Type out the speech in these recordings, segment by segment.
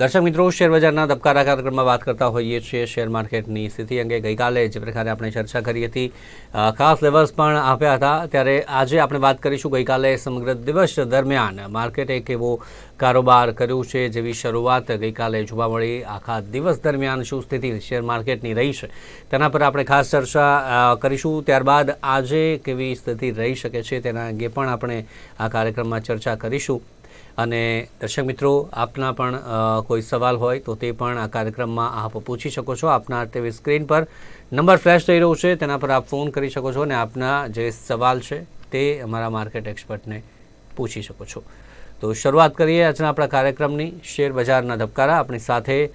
દર્શક મિત્રો શેરબજારના ધબકારા કાર્યક્રમમાં વાત કરતા હોઈએ છીએ. શેર માર્કેટની સ્થિતિ અંગે ગઈકાલે જે પ્રકારે આપણે ચર્ચા કરી હતી ખાસ લેવલ્સ પણ આપ્યા હતા. ત્યારે આજે આપણે વાત કરીશું ગઈકાલે સમગ્ર દિવસ દરમિયાન માર્કેટે એક એવો કારોબાર કર્યું છે, જેવી શરૂઆત ગઈકાલે જોવા મળી. આખા દિવસ દરમિયાન શું સ્થિતિ શેર માર્કેટની રહી છે, તેના પર આપણે ખાસ ચર્ચા કરીશું. ત્યારબાદ આજે કેવી સ્થિતિ રહી શકે છે, તેના અંગે પણ આપણે આ કાર્યક્રમમાં ચર્ચા કરીશું. અને દર્શક મિત્રો આપના પણ કોઈ સવાલ હોય તો તે પણ આ કાર્યક્રમમાં આપ પૂછી શકો છો. આપના તેવી સ્ક્રીન પર નંબર ફ્લેશ થઈ રહ્યો છે તેના પર આપ ફોન કરી શકો છો અને આપના જે સવાલ છે તે અમારા માર્કેટ એક્સપર્ટને પૂછી શકો છો. તો શરૂઆત કરીએ આજના આપણા કાર્યક્રમની. શેર બજારના ધબકારા આપણી સાથે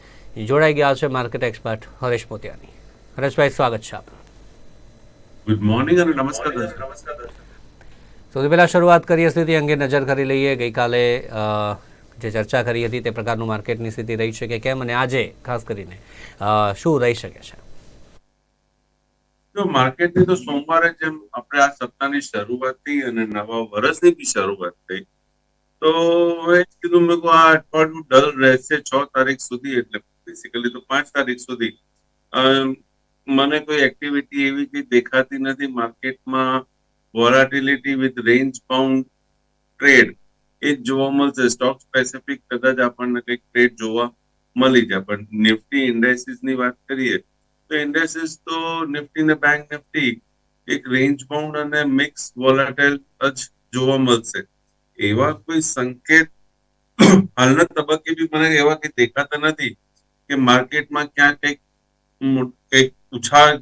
જોડાઈ ગયા છે માર્કેટ એક્સપર્ટ હરેશ મોતિયાની. હરેશભાઈ સ્વાગત છે આપનું. ગુડ મોર્નિંગ અને નમસ્કાર દર્શક. સૌથી પહેલાં શરૂઆત કરીએ સ્થિતિ અંગે નજર કરી લઈએ. ગઈકાલે જે ચર્ચા કરી હતી તે પ્રકારનું માર્કેટની સ્થિતિ રહી છે કે કેમ અને આજે ખાસ કરીને શું રહી શકે છે? જો માર્કેટની તો સોમવારે જેમ આપણે આ સપ્તાહની શરૂઆત થઈ અને નવા વર્ષની બી શરૂઆત થઈ, તો એ કીધું મેં કહું આ અઠવાડિયું ડલ રહેશે છ તારીખ સુધી એટલે બેસિકલી તો પાંચ તારીખ સુધી. મને કોઈ એક્ટિવિટી એવી કઈ દેખાતી નથી માર્કેટમાં volatility with range bound trade એ જ જોવા મળશે. સ્ટોક સ્પેસિફિક કદાચ આપણને કંઈક ટ્રેડ જોવા મળી જાય. પણ નિફ્ટી ઇન્ડેસીસની વાત કરીએ, તો ઇન્ડેસીસ તો નિફ્ટી ને બેંક નિફ્ટી એક રેન્જ બાઉન્ડ અને મિક્સ વોલાટાઇલ જ જોવા મળશે. એવા કોઈ સંકેત હાલના તબક્કે બી મને એવા કંઈ દેખાતા નથી કે માર્કેટમાં ક્યાં કંઈક કંઈક ઉછાળ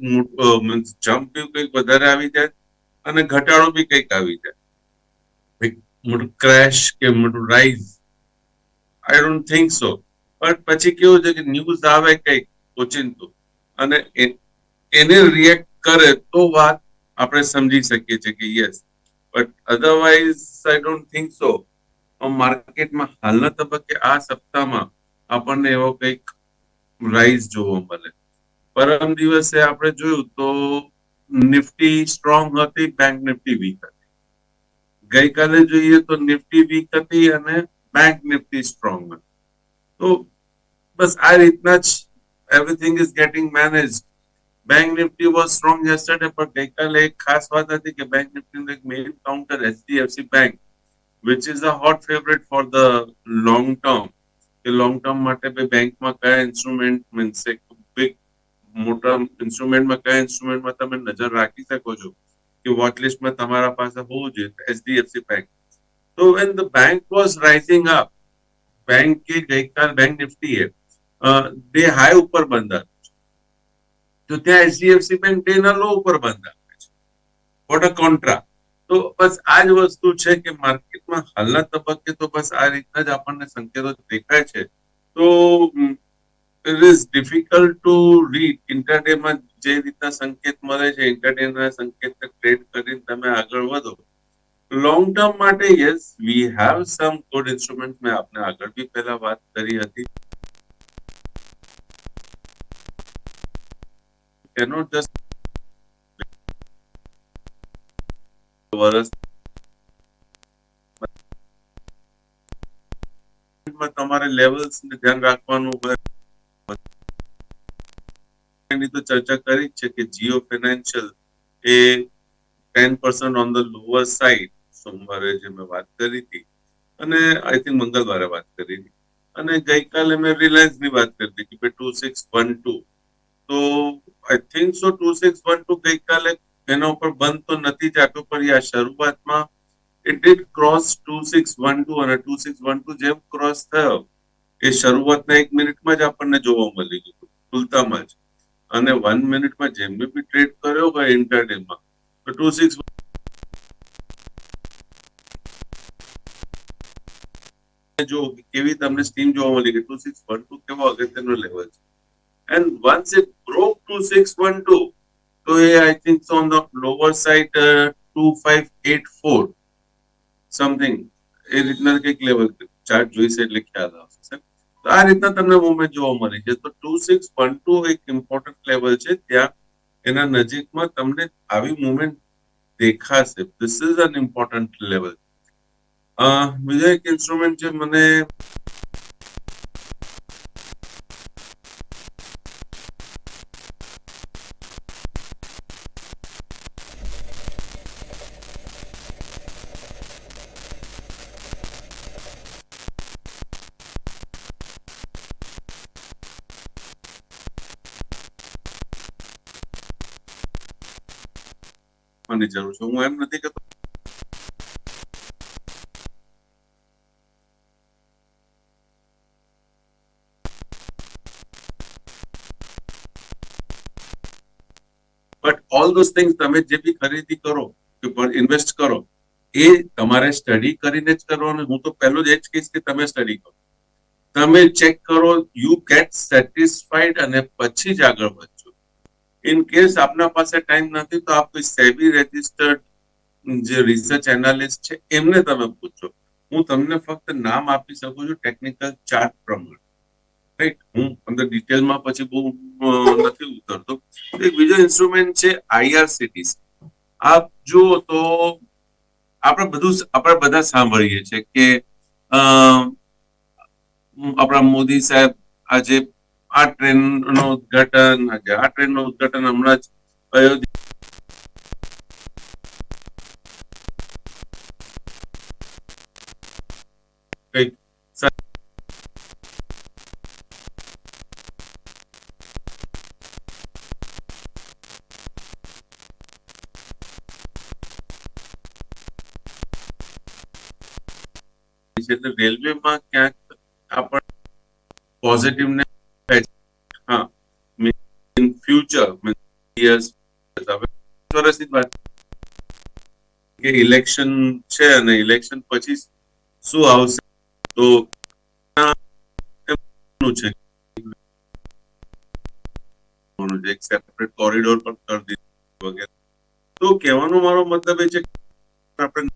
મીન્સ જમ્પ કંઈક વધારે આવી જાય. અને ઘટાડો બી કંઈક આવી જાય. મોટું ક્રેશ કે મોટું rise I don't think so પણ પછી કેવું છે કે ન્યૂઝ આવે કંઈક ઓચિંતું. અને એને રિએક્ટ કરે તો વાત આપણે સમજી શકીએ છીએ કે yes but otherwise I don't think so માર્કેટમાં હાલના તબક્કે આ સપ્તાહમાં આપણને એવો કંઈક રાઇઝ જોવા મળે. પરમ દિવસે આપણે જોયું તો નિફ્ટી સ્ટ્રોંગ હતી બેંક નિફ્ટી વીક હતી. ગઈકાલે જોઈએ તો નિફ્ટી વીક હતી અને બેંક નિફ્ટી સ્ટ્રોંગ હતી. તો બસ આ રીતના જ everything is getting manage bank Nifty was strong yesterday પણ ગઈકાલે એક ખાસ વાત હતી કે બેંક નિફ્ટીનું એક main counter HDFC bank which is a hot favourite for the long term કે લોંગ ટર્મ માટે બે બેંકમાં કયા ઇન્સ્ટ્રુમેન્ટ મીન્સ એક બિગ મોટા ઇન્સ્ટ્રુમેન્ટમાં કયા ઇન્સ્ટ્રુમેન્ટમાં તમે નજર રાખી શકો છો કે વોચ લિસ્ટમાં તમારા પાસે હોવું જોઈએ એચડીએફસી બેંક તો when the bank was rising up bank કે ગઈકાલ બેંક નિફ્ટીએ ડે હાઈ ઉપર બંધ આપ્યું છે. તો ત્યાં એચડીએફસી બેંક ડે ના લો ઉપર બંધ આપે છે. વોટ અ કોન્ટ્રા તો બસ આ જ વસ્તુ છે કે માર્કેટમાં હાલના તબક્કે તો બસ આ રીતના જ આપણને સંકેતો દેખાય છે. તો it is difficult to read ઇન્ટરડેમાં જે રીતના સંકેત મળે છે ઇન્ટરડેના સંકેત ટ્રેડ કરીને તમે આગળ વધો. લોંગ ટર્મ માટે yes we have some good instrument મેં આપને આગળ બી પહેલા વાત કરી હતી. Cannot just વર્ષ તમારે લેવલ્સ ને ધ્યાન રાખવાનું હોય. એની તો ચર્ચા કરી છે કે Jio financial A ten percent on the lower side સોમવારે જે મેં વાત કરી હતી. અને આઈ થિંક મંગળવારે વાત કરી હતી. અને ગઈકાલે મેં રિલાયન્સની વાત કરી હતી કે ટુ સિક્સ વન ટુ તો I think so two six one two ગઈકાલે એના ઉપર બંધ તો નથી જાતો, પણ આ શરૂઆતમાં it did cross two six one two અને ટુ સિક્સ વન ટુ જેમ ક્રોસ થયો, એ શરૂઆતના એક મિનિટમાં જ આપણને જોવા મળી ગયું, ખુલતામાં જ. અને વન મિનિટમાં જેમ બી ટ્રેડ કર્યો હોય ઇન્ટરડેમાં તો ટુ સિક્સ જો કેવી તમને સ્ટીમ જોવા મળી કે ટુ સિક્સ વન ટુ કેવો અગત્યનો લેવલ છે. And once it broke two six one two તો એ I think on the lower side two five eight four something એ રીતના કંઈક લેવલ ચાર્ટ જોઈશે એટલે ખ્યાલ આવશે. તો આ રીતના તમને મુવમેન્ટ જોવા મળી છે. તો ટુ સિક્સ વન ટુ એક ઇમ્પોર્ટન્ટ લેવલ છે. ત્યાં એના નજીકમાં તમને આવી મુવમેન્ટ દેખાશે. This is an important level બીજો એક ઇન્સ્ટ્રુમેન્ટ છે મને ની જરૂર છે. હું એમ નથી કહેતો બટ ઓલ ધોઝ થિંગ્સ તમે જે બી ખરીદી કરો કે ઇન્વેસ્ટ કરો, એ તમારે સ્ટડી કરીને જ કરવાનું. હું તો પહેલું જ એ કહીશ કે તમે સ્ટડી કરો. તમે ચેક કરો યુ ગેટ સેટિસ્ફાઈડ અને પછી જ આગળ વધજો ઇન કેસ આપના પાસે ટાઈમ નથી, તો આપ કોઈ સેબી રજિસ્ટર્ડ જે રિસર્ચ એનાલિસ્ટ છે, એમને તમે પૂછો. હું તમને ફક્ત નામ આપી શકું છું ટેકનિકલ ચાર્ટ પ્રમાણે. રાઈટ હું અંદર ડિટેલમાં પછી બહુ નથી ઉતરતો. એક બીજો ઇન્સ્ટ્રુમેન્ટ છે આઈઆરસીટીસી આપ જુઓ તો આપણે બધું, આપણે બધા સાંભળીએ છીએ કે આપણા મોદી સાહેબ આજે આ ટ્રેન નો ઉદઘાટન આ ટ્રેનનું ઉદઘાટન હમણાં જ અયોધ્યા. રેલવેમાં ક્યાંક આપણને પોઝિટિવ જ વાત કે ઇલેક્શન છે અને ઇલેક્શન પછી શું આવશે? તો છે. એક સેપરેટ કોરિડોર પણ કરી દીધું વગેરે. તો કહેવાનો મારો મતલબ એ છે કે આપણે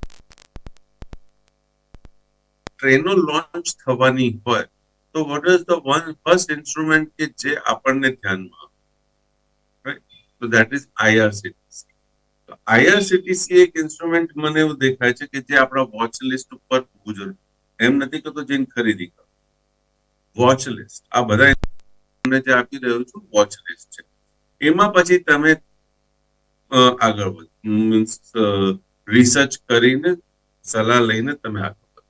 ટ્રેનો લોન્ચ થવાની હોય, તો what is the one first instrument કે જે આપણને ધ્યાનમાં આવે? તો દેટ ઇઝ આઈઆરસીટીસી આઈઆરસીટીસી એક ઇન્સ્ટ્રુમેન્ટ મને એવું દેખાય છે કે જે આપણા વોચ લિસ્ટ ઉપર હોવું એમ નથી કહેતો જઈને ખરીદી કરો. વોચ લિસ્ટ આ બધા તમને જે આપી રહ્યો છું વોચ લિસ્ટ છે. એમાં પછી તમે આગળ વધો. મીન્સ રિસર્ચ કરીને સલાહ લઈને તમે આગળ વધો.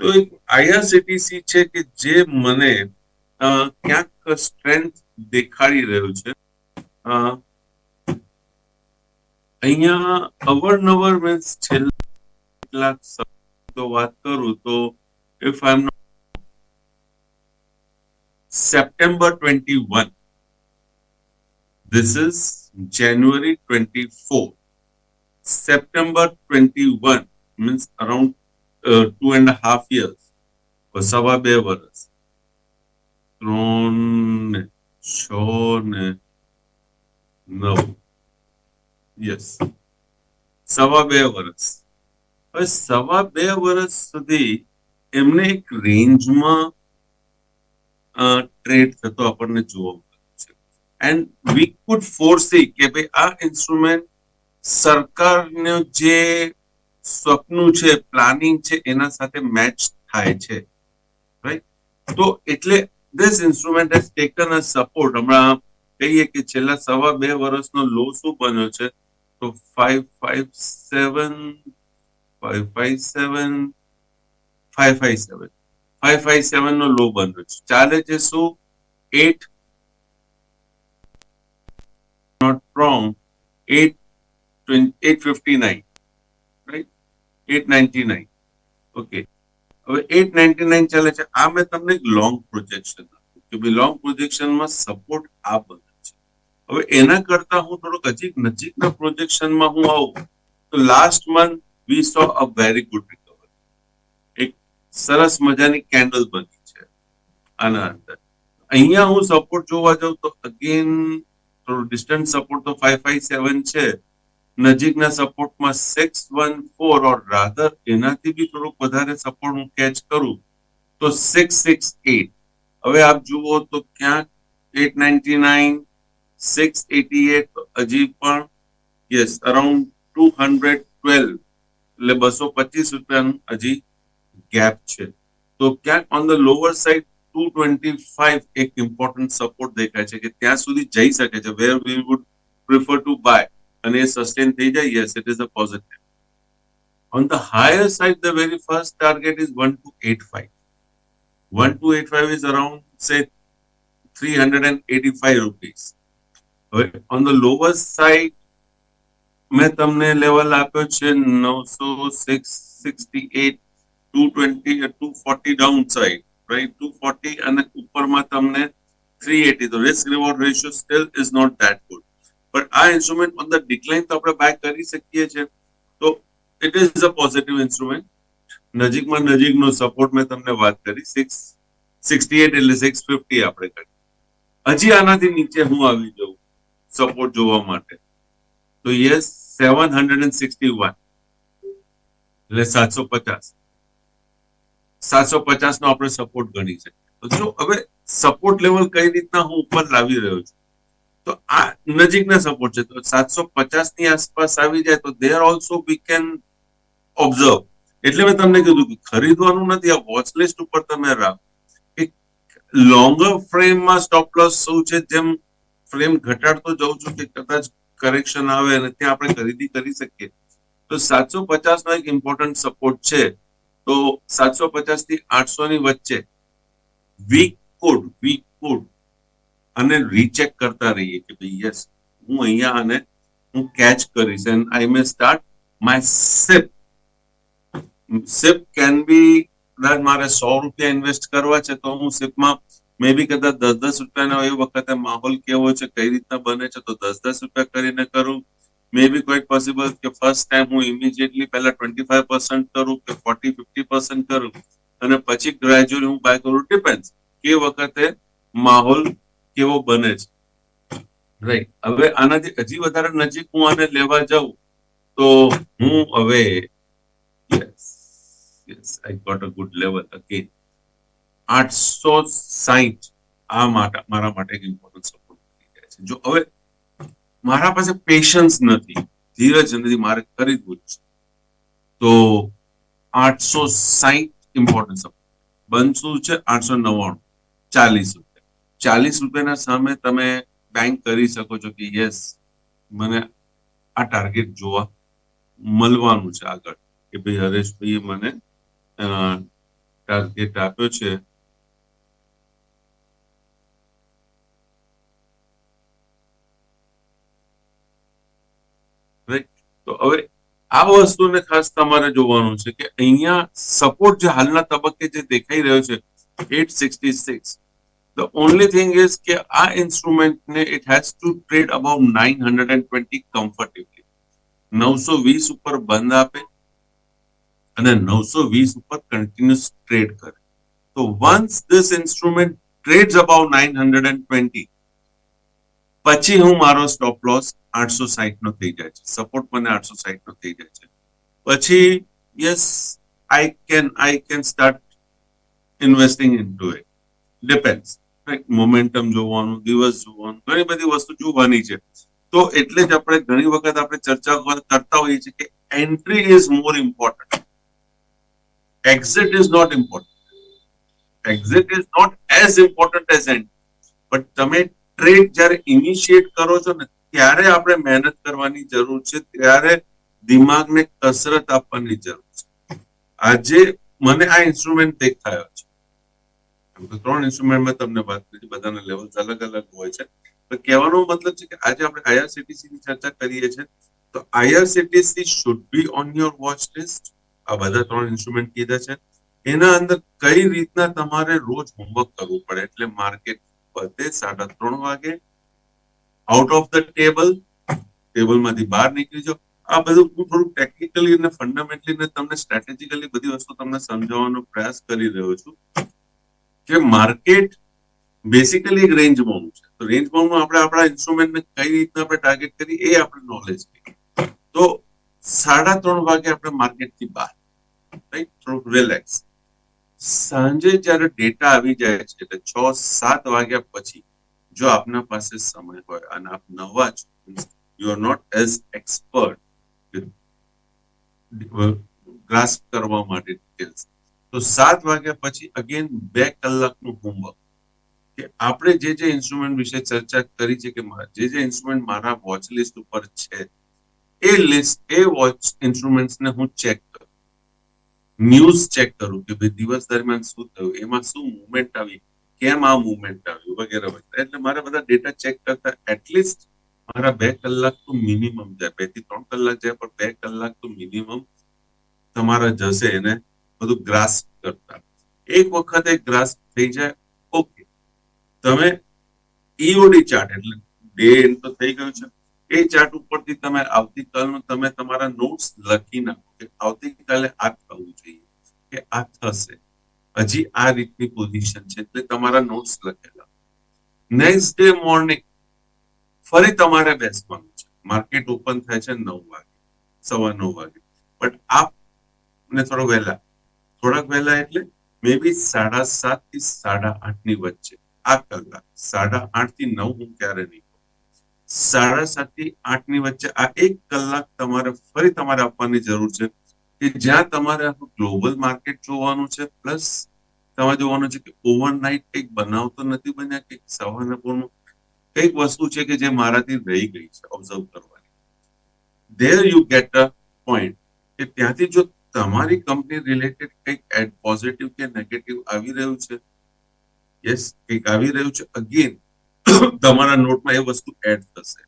તો એક આઈઆરસીટીસી છે કે જે મને ક્યાંક સ્ટ્રેન્થ દેખાડી રહ્યું છે. અહીંયા અવરનવર મીન્સ છેલ્લા કેટલાક સમય તો વાત કરું તો if I am September twenty one this is January twenty four September twenty one means around two and half years સવા બે વર્ષ ત્રણ ને છ ને નવ યસ સવા બે વર્ષ હવે સવા બે વર્ષ સુધી એમને એક રેન્જમાં ટ્રેડ થતો આપણને જોવા મળે છે. એન્ડ વી કુડ ફોરસી કે ભાઈ આ ઇન્સ્ટ્રુમેન્ટ સરકારનું જે સ્વપ્નું છે પ્લાનિંગ છે, એના સાથે મેચ થાય છે. રાઈટ તો એટલે this instrument has taken a support હમણાં કહીએ કે છેલ્લા સવા બે વર્ષનો લો શું બન્યો છે? તો five five seven five five seven five five seven five five નો લો બન્યો છે. ચાલે છે શું? Eight not wrong eight eight fifty nine right eight ninety nine okay હવે એટ નાઇન્ટી નાઇન ચાલે છે. આ મેં તમને લોંગ પ્રોજેક્શન આપ્યું કે ભાઈ લોંગ પ્રોજેક્શનમાં સપોર્ટ આ છે હવે એના કરતા હું થોડોક હજી નજીકના પ્રોજેક્શનમાં હું આવું, તો last month we saw a very good recovery એક સરસ મજાની કેન્ડલ બની છે આના અંદર. અહીંયા હું સપોર્ટ જોવા જાઉં તો અગેન થોડું ડિસ્ટન્સ સપોર્ટ તો ફાઈવ ફાઈવ સેવન છે. નજીકના સપોર્ટમાં six one four or rather એનાથી બી થોડુંક વધારે સપોર્ટ હું કેચ કરું, તો સિક્સ સિક્સ એટ હવે આપ જુઓ તો ક્યાંક eight ninety nine six eighty eight હજી પણ yes around two hundred twelve એટલે બસો પચીસ રૂપિયાનું હજી ગેપ છે. તો ક્યાંક on the lower side two twenty five એક ઇમ્પોર્ટન્ટ સપોર્ટ દેખાય છે કે ત્યાં સુધી જઈ શકે છે where we would prefer to buy અને એ સસ્ટેન થઈ જાય yes it is a positive to at higher one two very first target around 1285 1285 is and eighty 385 rupees. હવે ઓન ધ lower સાઈડ મેં તમને લેવલ આપ્યો છે નવસો six sixty down side right two forty અને ઉપરમાં તમને થ્રી એટી તો risk reward ratio still is not that good but આ ઇન્સ્ટ્રુમેન્ટ ઓન ધ ડિક્લાઇન તો આપણે બાય કરી શકીએ છીએ. તો it is a positive instrument નજીકમાં નજીકનો સપોર્ટ મેં તમને વાત કરી. સિક્સ સિક્સટી એટ એટલે સિક્સ ફિફ્ટી આપણે કરી. હજી આનાથી નીચે હું આવી જાઉં. સપોર્ટ જોવા માટે. તો yes seven hundred and sixty one એટલે સાતસો પચાસ. સાતસો પચાસ નો આપણે સપોર્ટ ગણી તો જો હવે સપોર્ટ લેવલ કઈ રીતના હું ઉપર લાવી રહ્યો છું? તો આ નજીકના સપોર્ટ છે. તો સાતસો પચાસની આસપાસ આવી જાય તો there also we can observe એટલે મેં તમને કીધું કે ખરીદવાનું નથી, આ વોચ લિસ્ટ ઉપર તમે રાખો. કે લોંગર ફ્રેમમાં સ્ટોપ લોસ શું છે? જેમ ફ્રેમ ઘટાડતો જઉં છું કે કદાચ કરેક્શન આવે અને ત્યાં આપણે ખરીદી કરી શકીએ. તો સાતસો પચાસ નો એક ઇમ્પોર્ટન્ટ સપોર્ટ છે. તો સાતસો પચાસથી આઠસો ની વચ્ચે વીક કોડ વીક કોડ અને રીચેક કરતા રહીએ કે ભાઈ યસ હું અહીંયા અને હું કેચ કરીશ and I may start my SIP SIP can be કદાચ મારે સો રૂપિયા ઇન્વેસ્ટ કરવા છે તો હું સિપમાં મે બી કદાચ દસ દસ રૂપિયાનો એ વખતે માહોલ કેવો છે, કઈ રીતના બને છે, તો દસ દસ રૂપિયા કરીને કરું. મે બી ક્વાઇટ પોસિબલ કે ફર્સ્ટ ટાઈમ હું ઇમિડિયેટલી પહેલા ટ્વેન્ટી ફાઈવ પર્સન્ટ કરું કે ફોર્ટી ફિફ્ટી પર્સન્ટ કરું. અને પછી ગ્રેજ્યુઅલી હું બાય કરું. ડિપેન્ડ કે વખતે માહોલ કેવો બને છે. રાઈટ હવે આનાથી હજી વધારે નજીક હું આને લેવા જાઉં, તો હું હવે yes yes I got a good level again આઠસો સાહીઠ આ માટે મારા માટે ઇમ્પોર્ટન્ટ સપોર્ટ થઈ જાય છે. જો હવે મારા પાસે પેશન્સ નથી, ધીરજ નથી, મારે ખરીદવું છે, તો આઠસો સાહીઠ ઇમ્પોર્ટન્ટ સપોર્ટ બનશું છે આઠસો નવ્વાણું, ચાલીસ રૂપિયા. ચાલીસ રૂપિયાના સામે તમે બેંક કરી શકો છો કે યસ મને આ ટાર્ગેટ જોવા મળવાનું છે આગળ, કે ભાઈ હરેશભાઈએ મને ટાર્ગેટ આપ્યો છે તો હવે આ વસ્તુને ખાસ તમારે જોવાનું છે કે અહીંયા સપોર્ટ જે હાલના તબક્કે જે દેખાઈ રહ્યો છે eight sixty six the only thing is કે આ ઇન્સ્ટ્રુમેન્ટને it has to trade about nine hundred and twenty comfortably નવસો વીસ ઉપર બંધ આપે અને નવસો વીસ ઉપર કન્ટિન્યુઅસ ટ્રેડ કરે. તો once this instrument trades about nine hundred and twenty પછી હું મારો સ્ટોપ લોસ આઠસો સાહીઠ નો થઈ જાય છે સપોર્ટ મને આઠસો સાહીઠ નો થઈ જાય છે પછી yes I can I can start investing in to it depends momentum જોવાનું, દિવસ જોવાનું, ઘણી બધી વસ્તુ જોવાની છે. તો એટલે જ આપણે ઘણી વખત આપણે ચર્ચા કરતા હોઈએ છીએ કે entry is more important exit is not important exit is not as important as entry but તમે ટ્રેડ જ્યારે ઇનિશિએટ કરો છો ને ત્યારે આપણે મહેનત કરવાની જરૂર છે, ત્યારે દિમાગને કસરત આપવાની જરૂર છે. આજે મને આ ઇન્સ્ટ્રુમેન્ટ દેખાયો છે. ત્રણ ઇન્સ્ટ્રુમેન્ટમાં તમને વાત કરી, બધાના લેવલ અલગ અલગ હોય છે. તો કહેવાનો મતલબ છે કે આજે આપણે આઈઆરસીટીસી ની ચર્ચા કરીએ છીએ. તો IRCTC should be on your watch list આ બધા ત્રણ ઇન્સ્ટ્રુમેન્ટ કીધા છે. એના અંદર કઈ રીતના તમારે રોજ હોમવર્ક કરવું પડે? એટલે માર્કેટ પતે સાડા ત્રણ વાગે આઉટ ઓફ ધ ટેબલ ટેબલમાંથી બહાર નીકળી જાઓ. આ બધું હું થોડું ટેકનિકલી અને ફંડામેન્ટલી ને તમને સ્ટ્રેટેજિકલી બધી વસ્તુ તમને સમજાવવાનો પ્રયાસ કરી રહ્યો છું કે માર્કેટ બેસિકલી એક રેન્જ બાઉન્ડ છે. તો રેન્જ બાઉન્ડમાં આપણે આપણા ઇન્સ્ટ્રુમેન્ટને કઈ રીતના આપણે ટાર્ગેટ કરી એ આપણે નોલેજ તો સાડા ત્રણ વાગે આપણે માર્કેટથી બહાર રાઈટ થોડુંક રિલેક્સ સાંજે જ્યારે ડેટા આવી જાય છે એટલે છ સાત વાગ્યા પછી જો આપના પાસે સમય હોય અને આપ નવા છો you are not as expert grasp કરવા માટે ડિટેલ્સ તો સાત વાગ્યા પછી અગેન બે કલાકનું હોમવર્ક કે આપણે જે જે ઇન્સ્ટ્રુમેન્ટ વિશે ચર્ચા કરી છે કે જે જે ઇન્સ્ટ્રુમેન્ટ મારા વોચ લિસ્ટ ઉપર છે, એ લિસ્ટ એ વોચ ઇન્સ્ટ્રુમેન્ટ્સને હું ચેક કરું. ન્યૂઝ ચેક કરું કે ભાઈ દિવસ દરમિયાન શું થયું, એમાં શું મુવમેન્ટ આવી કેમ આ મુવમેન્ટ આવ્યું વગેરે વગેરે. એટલે મારે બધા ડેટા ચેક કરતા એટલીસ્ટ મારા બે કલાક તો મિનિમમ જાય બેથી ત્રણ કલાક જાય પણ બે કલાક તો મિનિમમ તમારા જશે એને બધું ગ્રાસ કરતા. એક વખત એક ગ્રાસ થઈ જાય ઓકે તમે ઈઓડી ચાર્ટ એટલે ડે એન્ડ તો થઈ ગયું છે. એ ચાર્ટ ઉપરથી તમે આવતીકાલનું તમે તમારા નોટ્સ લખી નાખો કે આવતીકાલે આ થવું જોઈએ, કે આ થશે. હજી આ રીતની પોઝિશન છે એટલે તમારા નોટ્સ લખેલા. નેક્સ્ટ ડે મોર્નિંગ ફરી તમારે બેસવાનું છે. માર્કેટ ઓપન થાય છે નવ વાગે, સવા નવ વાગે. બટ આપ ને થોડો વહેલા, થોડાક વહેલા એટલે મે બી સાડા સાતથી સાડા આઠની વચ્ચે. આ કલાક, સાડા આઠથી નવ હું ક્યારે નહીં સાડા સાતથી આઠની વચ્ચે આ એક કલાક તમારે ફરી તમારે આપવાની જરૂર છે. કે જ્યાં તમારે ગ્લોબલ માર્કેટ જોવાનું છે પ્લસ તમારે જોવાનું છે કે ઓવરનાઇટ કંઈક બનાવતો નથી બન્યા કે સવારના પોરમાં કંઈક વસ્તુ છે કે જે મારાથી રહી ગઈ છે ઓબ્ઝર્વ કરવાની. There you get a point કે ત્યાંથી જો તમારી કંપની રિલેટેડ કંઈક એડ પોઝિટિવ કે નેગેટિવ આવી રહ્યું છે યસ કંઈક આવી રહ્યું છે અગેન તમારા નોટમાં એ વસ્તુ એડ થશે.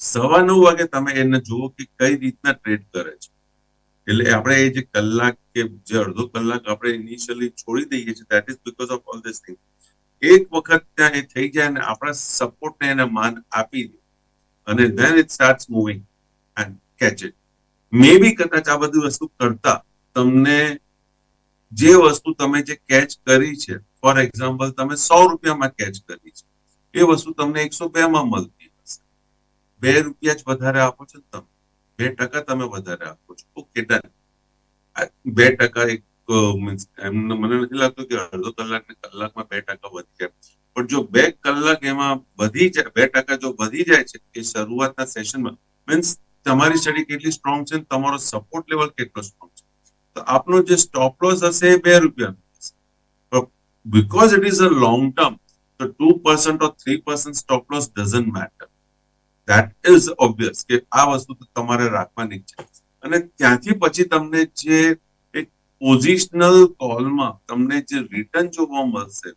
સવા નવ વાગે તમે એને જુઓ કે કઈ રીતના ટ્રેડ કરે છે. એટલે આપણે એ જે કલાક કે જે અડધો કલાક આપણે ઇનિશિયલી છોડી દઈએ છીએ that is because of all this thing એક વખત ત્યાં એ થઈ જાય અને આપણા સપોર્ટને એને માન આપી દે. અને then it start moving and catch it may be કદાચ આ બધી વસ્તુ કરતા તમને જે વસ્તુ તમે જે કેચ કરી છે ફોર એક્ઝામ્પલ તમે સો રૂપિયામાં કેચ કરી છે. એ વસ્તુ તમને એકસો બે માં મળતી હશે. બે રૂપિયા જ વધારે આપો છો તમે બે ટકા તમે વધારે આપો છો. ઓકે બે ટકા એક મીન્સ એમને મને નથી લાગતું કે અડધો કલાક ને કલાકમાં બે ટકા વધી જાય. પણ જો બે કલાક એમાં વધી જાય, બે ટકા જો વધી જાય છે, એ શરૂઆતના સેશનમાં મીન્સ તમારી સ્ટડી કેટલી સ્ટ્રોંગ છે તમારો સપોર્ટ લેવલ કેટલો સ્ટ્રોંગ છે. તો આપનો જે સ્ટોપ લોસ હશે એ બે રૂપિયા because it is a long term તો two percent or three percent stop loss doesn't matter that is obvious કે આ વસ્તુ તો તમારે રાખવાની છે. અને ત્યાંથી પછી તમને જે એક પોઝિશનલ કોલમાં તમને જે રિટર્ન જોવા મળશે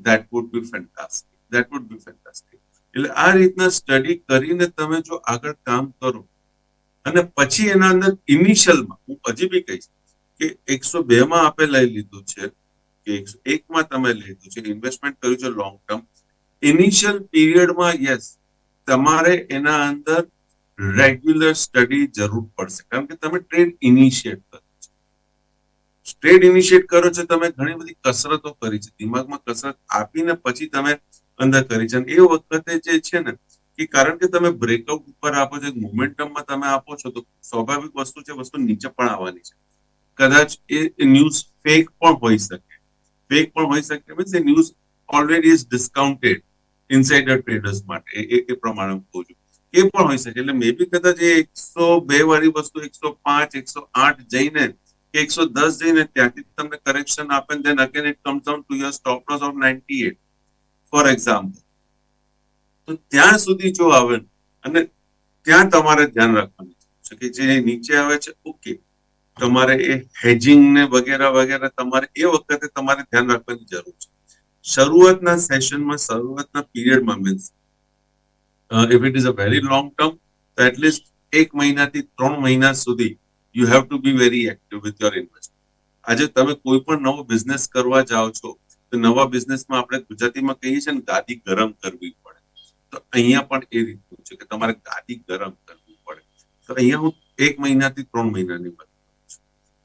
that would be fantastic that would be fantastic એટલે આ રીતના સ્ટડી કરીને તમે જો આગળ કામ કરો, અને પછી એના અંદર ઇનિશિયલમાં હું હજી બી કહીશ કે એકસો બે માં આપે લઈ લીધું છે, કે એકસો એકમાં તમે લીધું છે ઇન્વેસ્ટમેન્ટ કર્યું છે લોંગ ટર્મ ઇનિશિયલ પીરિયડમાં યસ તમારે એના અંદર રેગ્યુલર સ્ટડી જરૂર પડશે. કારણ કે તમે ટ્રેડ ઇનિશિયેટ કરો છો. ટ્રેડ ઇનિશિયેટ કરો છો, તમે ઘણી બધી કસરતો કરી છે. દિમાગમાં કસરત આપીને પછી તમે અંદર કરી છે. એ વખતે જે છે ને, કે કારણ કે તમે બ્રેકઆઉટ ઉપર આપો છો મોમેન્ટમમાં તમે આપો છો, તો સ્વાભાવિક વસ્તુ છે, વસ્તુ નીચે પણ આવવાની છે. કદાચ એ ન્યૂઝ ફેક પણ હોઈ શકે. ફેક પણ હોઈ શકે means A news already is discounted insider traders માટે, એ પ્રમાણે કહું છું. એ પણ હોઈ શકે, એટલે મે બી કદાચ એ એકસો બે વાળી વસ્તુ, એકસો પાંચ, એકસો આઠ જઈને કે એકસો દસ જઈને ત્યાંથી તમને કરેક્શન આપે then again it comes down to your stop loss of ninety eight for example તો ત્યાં સુધી જો આવે અને ત્યાં તમારે ધ્યાન રાખવાનું છે કે જે નીચે આવે છે, ઓકે. તમારે એ હેજિંગ ને વગેરે વગેરે તમારે એ વખતે તમારે ધ્યાન રાખવાની જરૂર છે. શરૂઆતના સેશનમાં શરૂઆતના પીરિયડમાં means if it is a very long term તો એટલીસ્ટ એક મહિનાથી ત્રણ મહિના સુધી you have to be very active with your investment આજે તમે કોઈ પણ નવો બિઝનેસ કરવા જાઓ છો, તો નવા બિઝનેસમાં આપણે ગુજરાતીમાં કહીએ છીએ ને, ગાદી ગરમ કરવી પડે. તો અહીંયા પણ એ રીતનું છે કે તમારે ગાદી ગરમ કરવી પડે. તો અહીંયા હું એક મહિનાથી ત્રણ મહિનાની વાત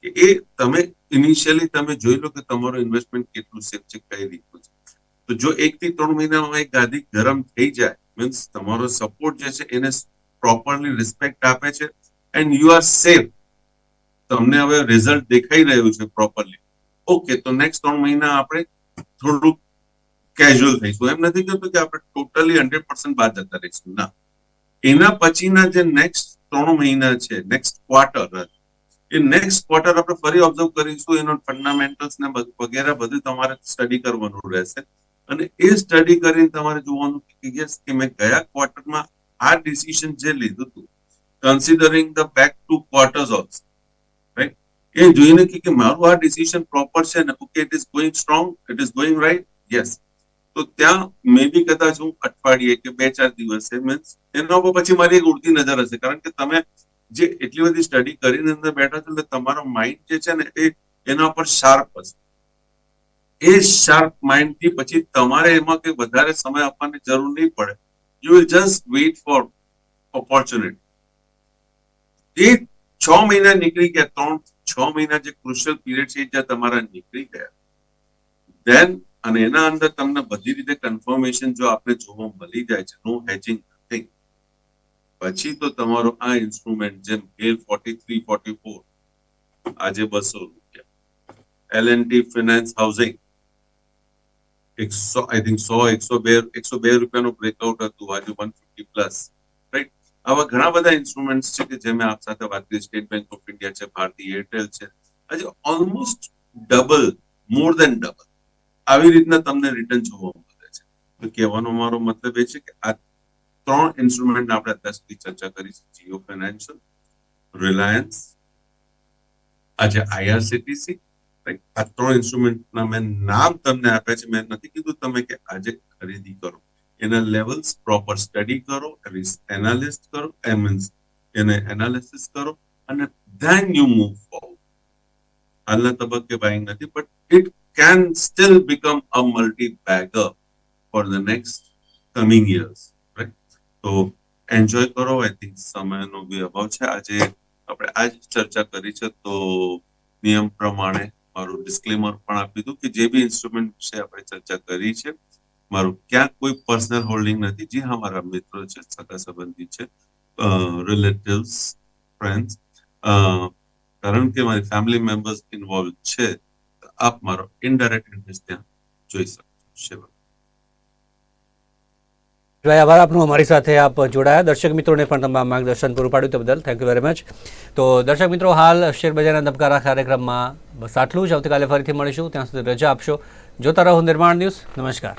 એ તમે ઇનિશિયલી તમે જોઈ લો કે તમારું ઇન્વેસ્ટમેન્ટ કેટલું સેફ છે કઈ રીતનું છે. તો જો એક થી ત્રણ મહિનામાં એક ગાદી ગરમ થઈ જાય મીન્સ તમારો સપોર્ટ જે છે એને પ્રોપરલી રિસ્પેક્ટ આપે છે એન્ડ યુ આર સેફ તમને હવે રિઝલ્ટ દેખાઈ રહ્યું છે પ્રોપરલી ઓકે તો નેક્સ્ટ ત્રણ મહિના આપણે થોડુંક કેઝ્યુઅલ થઈશું. એમ નથી કહેતું કે આપણે ટોટલી હંડ્રેડ પર્સન્ટ બાદ જતા રહીશું. ના. એના પછીના જે નેક્સ્ટ ત્રણ મહિના છે નેક્સ્ટ ક્વાર્ટર એ નેક્સ્ટ ક્વાર્ટર આપણે ફરી ઓબ્ઝર્વ કરીશું એનો ફંડામેન્ટલ્સ ને વગેરે બધું તમારે સ્ટડી કરવાનું રહેશે. અને એ સ્ટડી કરીને તમારે જોવાનું કે યસ કે મેં ગયા ક્વાર્ટરમાં આ ડિસિઝન જે લીધું હતું considering the back two quarters also right એ જોઈને કે મારું આ ડિસિઝન પ્રોપર છે ને okay it is going strong it is going right yes તો ત્યાં મે બી કદાચ હું અઠવાડિયે કે બે ચાર દિવસે મીન્સ એના ઉપર પછી મારી એક ઉડતી નજર હશે, કારણ કે તમે જે એટલી બધી સ્ટડી કરીને અંદર બેઠા છો એટલે તમારો માઇન્ડ જે છે ને એ એના પર શાર્પ હશે. એ શાર્પ માઇન્ડથી પછી તમારે એમાં કઈ વધારે સમય આપવાની જરૂર નહીં પડે. You will just wait for opportunity એ છ મહિના નીકળી ગયા, ત્રણ, છ મહિના જે ક્રુશિયલ પીરિયડ છે જ્યાં તમારા નીકળી ગયા. દેન અને એના અંદર તમને બધી રીતે કન્ફર્મેશન જો આપણે જોવા મળી જાય છે નો થિંગ પછી તો તમારો આ ઇન્સ્ટ્રુમેન્ટ જેમ GAIL forty three forty four આજે બસો રૂપિયા. L N T finance housing એકસો આઈ થિંક સો, એકસો બે એકસો બે રૂપિયાનું બ્રેકઆઉટ હતું, આજે વન ફિફ્ટી પ્લસ રાઈટ આવા ઘણા બધા ઇન્સ્ટ્રુમેન્ટ્સ છે કે જે મેં આપ સાથે વાત કરી સ્ટેટ બેંક ઓફ ઇન્ડિયા છે, ભારતીય એરટેલ છે. આજે almost double more than double આવી રીતના તમને રિટર્ન જોવા મળે છે. કહેવાનો મારો મતલબ એ છે કે આ ત્રણ ઇન્સ્ટ્રુમેન્ટ આપણે અત્યાર સુધી ચર્ચા કરી છે જીઓ ફાઇનાન્શિયલ રિલાયન્સ આજે આઈઆરસીટીસી આ ત્રણ ઇન્સ્ટ્રુમેન્ટના મેં નામ તમને આપ્યા છે. મેં નથી કીધું તમે કે આજે ખરીદી કરો. એના લેવલ્સ પ્રોપર સ્ટડી કરો એનાલિસ્ટ કરો મીન્સ એને એનાલિસિસ કરો, અને ધેન યુ મૂવ ફોરવર્ડ હાલના તબક્કે બાઇંગ નથી but it can still become a multi bagger for the next coming right? તો એન્જોય કરો આઈ થિંક સમયનો બી અભાવ છે. આજે આપણે આજ ચર્ચા કરી છે, તો નિયમ પ્રમાણે મારું ડિસ્ક્લેમર પણ આપી દઉં કે જે બી ઇન્સ્ટ્રુમેન્ટ વિશે આપણે ચર્ચા કરી છે, મારું ક્યાંક કોઈ પર્સનલ હોલ્ડિંગ નથી. જે હા, મારા મિત્રો છે, સગા સંબંધી છે રિલેટિવ્સ ફ્રેન્ડ્સ કારણ કે મારી ફેમિલી મેમ્બર્સ ઇન્વોલ્વ છે આપ મારો ઇનડાયરેક્ટ ઇન્ટરેસ્ટ ત્યાં જોઈ શકો છો. ભાઈ આભાર આપનું. અમારી સાથે આપ જોડાયા. દર્શક મિત્રોને પણ તમામ માર્ગદર્શન પૂરું પાડ્યું તે બદલ થેન્ક યુ વેરી મચ તો દર્શક મિત્રો, હાલ શેરબજારના ધબકારા કાર્યક્રમમાં બસ આટલું જ. આવતીકાલે ફરીથી મળીશું. ત્યાં સુધી રજા આપશો. જોતા રહો નિર્માણ ન્યૂઝ. નમસ્કાર.